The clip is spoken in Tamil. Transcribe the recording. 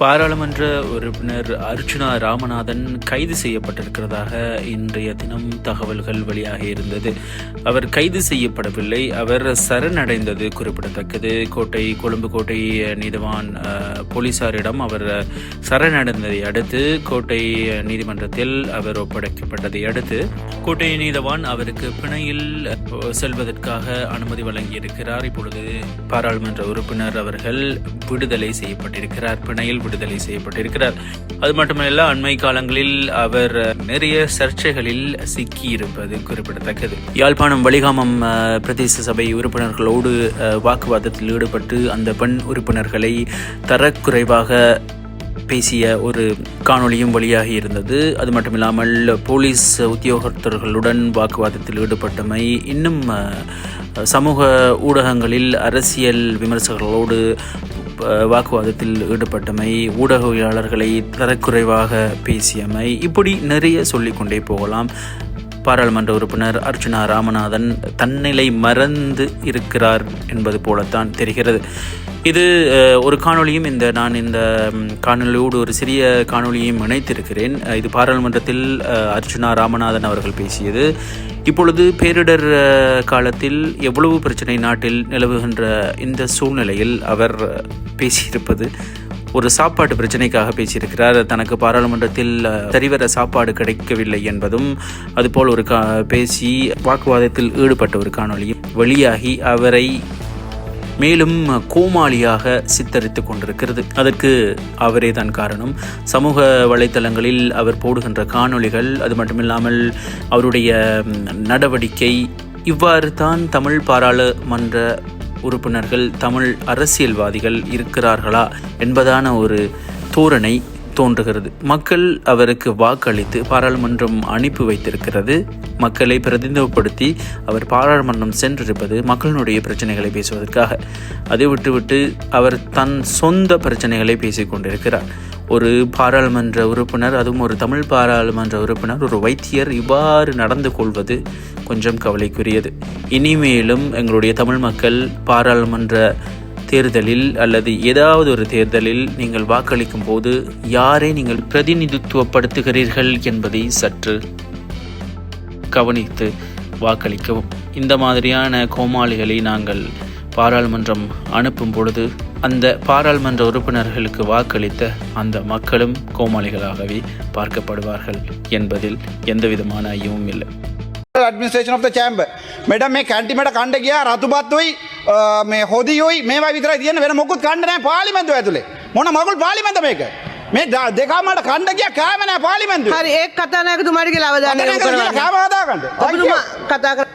பாராளுமன்ற உறுப்பினர் அர்ச்சுனா ராமநாதன் கைது செய்யப்பட்டிருக்கிறதாக இன்றைய தினம் தகவல்கள் வெளியாக இருந்தது. அவர் கைது செய்யப்படவில்லை. அவர் சரணடைந்தது குறிப்பிடத்தக்கது. கோட்டை கொழும்பு கோட்டை நீதிவான் போலீசாரிடம் அவர் சரணடைந்ததை அடுத்து கோட்டை நீதிமன்றத்தில் அவர் ஒப்படைக்கப்பட்டதை அடுத்து கோட்டை நீதவான் அவருக்கு பிணையில் செல்வதற்காக அனுமதி வழங்கியிருக்கிறார். இப்பொழுது பாராளுமன்ற உறுப்பினர் அவர்கள் விடுதலை செய்யப்பட்டிருக்கிறார். பிணையில் விடுதலை செய்யப்பட்டிருக்கிறார். அது மட்டுமல்ல அண்மை காலங்களில் அவர் நிறைய சர்ச்சைகளில் சிக்கியிருப்பது குறிப்பிடத்தக்கது. யாழ்ப்பாணம் வலிகாமம் பிரதேச சபை உறுப்பினர்களோடு வாக்குவாதத்தில் ஈடுபட்டு அந்த பெண் உறுப்பினர்களை தரக்குறைவாக பேசிய ஒரு காணொளியும் வெளியாகி இருந்தது. அது மட்டுமில்லாமல் போலீஸ் உத்தியோகத்தர்களுடன் வாக்குவாதத்தில் ஈடுபட்டமை இன்னும் சமூக ஊடகங்களில் அரசியல் விமர்சகர்களோடு வாக்குவாதத்தில் ஈடுபட்டமை ஊடகவியலாளர்களை தரக்குறைவாக பேசியமை இப்படி நிறைய சொல்லிக்கொண்டே போகலாம். பாராளுமன்ற உறுப்பினர் அர்ச்சுனா ராமநாதன் தன்னிலை மறந்து இருக்கிறார் என்பது போலத்தான் தெரிகிறது. இது ஒரு காணொளியும் இந்த நான் இந்த காணொலியோடு காணொளியோடு ஒரு சிறிய காணொளியையும் இணைத்திருக்கிறேன். இது பாராளுமன்றத்தில் அர்ஜுனா அர்ச்சுனா ராமநாதன் அவர்கள் பேசியது. இப்பொழுது பேரிடர் காலத்தில் எவ்வளவு பிரச்சனை நாட்டில் நிலவுகின்ற இந்த சூழ்நிலையில் அவர் பேசியிருப்பது ஒரு சாப்பாட்டு பிரச்சனைக்காக பேசியிருக்கிறார். தனக்கு பாராளுமன்றத்தில் சரிவர சாப்பாடு கிடைக்கவில்லை என்பதும் அதுபோல் ஒரு கா பேசி வாக்குவாதத்தில் ஈடுபட்ட ஒரு காணொளியும் வெளியாகி அவரை மேலும் கோமாளியாக சித்தரித்து கொண்டிருக்கிறது. அதற்கு அவரே தான் காரணம். சமூக வலைத்தளங்களில் அவர் போடுகின்ற காணொளிகள் அது மட்டுமில்லாமல் அவருடைய நடவடிக்கை. இவ்வாறு தான் தமிழ் பாராளுமன்ற உறுப்பினர்கள் தமிழ் அரசியல்வாதிகள் இருக்கிறார்களா என்பதான ஒரு தோரணை தோன்றுகிறது. மக்கள் அவருக்கு வாக்களித்து பாராளுமன்றம் அனுப்பி வைத்திருக்கிறது. மக்களை பிரதிநிதிப்படுத்தி அவர் பாராளுமன்றம் சென்றிருப்பது மக்களினுடைய பிரச்சனைகளை பேசுவதற்காக. அதை விட்டுவிட்டு அவர் தன் சொந்த பிரச்சனைகளை பேசிக் கொண்டிருக்கிறார். ஒரு பாராளுமன்ற உறுப்பினர் அதுவும் ஒரு தமிழ் பாராளுமன்ற உறுப்பினர் ஒரு வைத்தியர் இவ்வாறு நடந்து கொள்வது கொஞ்சம் கவலைக்குரியது. இனிமேலும் எங்களுடைய தமிழ் மக்கள் பாராளுமன்ற தேர்தலில் அல்லது ஏதாவது ஒரு தேர்தலில் நீங்கள் வாக்களிக்கும் போது யாரை நீங்கள் பிரதிநிதித்துவப்படுத்துகிறீர்கள் என்பதை சற்று கவனித்து வாக்களிக்கவும். இந்த மாதிரியான கோமாளிகளை நாங்கள் பாராளுமன்றம் அனுப்பும் பொழுது அந்த பாராளுமன்ற உறுப்பினர்களுக்கு வாக்களித்த அந்த மக்களும் கோமாளிகளாகவே பார்க்கப்படுவார்கள் என்பதில் எந்தவிதமான ஐயமும் இல்லை. Administration of the chamber. Madam मैं कैंटी में कांड गया रातों बात हुई මේ හොදියුයි මේවා විතර තියෙන වෙන මොකුත් කණ්ඩ නැහැ පාර්ලිමේන්තුව ඇතුලේ. මොන මගුල් පාර්ලිමේන්ත මේක? මේ දෙකමට කණ්ඩ ගියා කෑම නැහැ පාර්ලිමේන්තුවේ හරි ඒ කතානායකතුමාට කියලා අවධානය යොමු. කියලා කෑම හදාගන්න. ඔබතුමා කතා කර